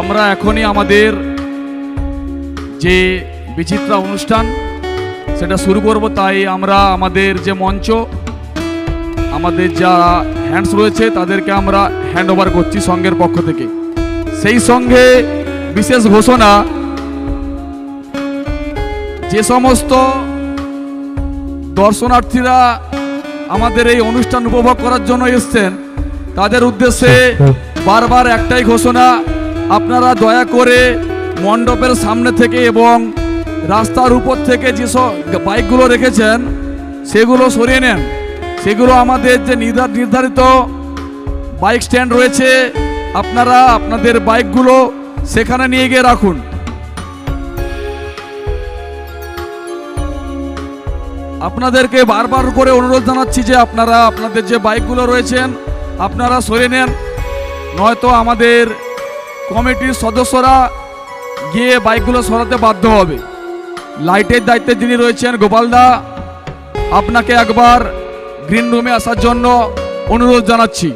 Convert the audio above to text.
আমরা এখনই আমাদের যে বিচিত্রা অনুষ্ঠান সেটা শুরু করব। তাই আমরা আমাদের যে মঞ্চ আমাদের যা হ্যান্ডস রয়েছে তাদেরকে আমরা হ্যান্ড ওভার করছি সংঘের পক্ষ থেকে। সেই সঙ্গে বিশেষ ঘোষণা যে সমস্ত দর্শনার্থীরা আমাদের এই অনুষ্ঠান উপভোগ করার জন্য এসছেন তাদের উদ্দেশ্যে বারবার একটাই ঘোষণা আপনারা দয়া করে মণ্ডপের সামনে থেকে এবং রাস্তার উপর থেকে যেসব বাইকগুলো রেখেছেন, সেগুলো সরিয়ে নেন। সেগুলো আমাদের যে নির্ধার- নির্ধারিত বাইক স্ট্যান্ড রয়েছে, আপনারা আপনাদের বাইকগুলো সেখানে নিয়ে গিয়ে রাখুন। আপনাদেরকে বারবার করে অনুরোধ জানাচ্ছি যে আপনারা আপনাদের যে বাইকগুলো রয়েছেন, আপনারা সরিয়ে নেন। নয়তো আমাদের কমিটির সদস্যরা গিয়ে বাইকগুলো সরাতে বাধ্য হবে। লাইটের দায়িত্বে যিনি রয়েছেন গোপালদা আপনাকে একবার গ্রিন রুমে আসার জন্য অনুরোধ জানাচ্ছি।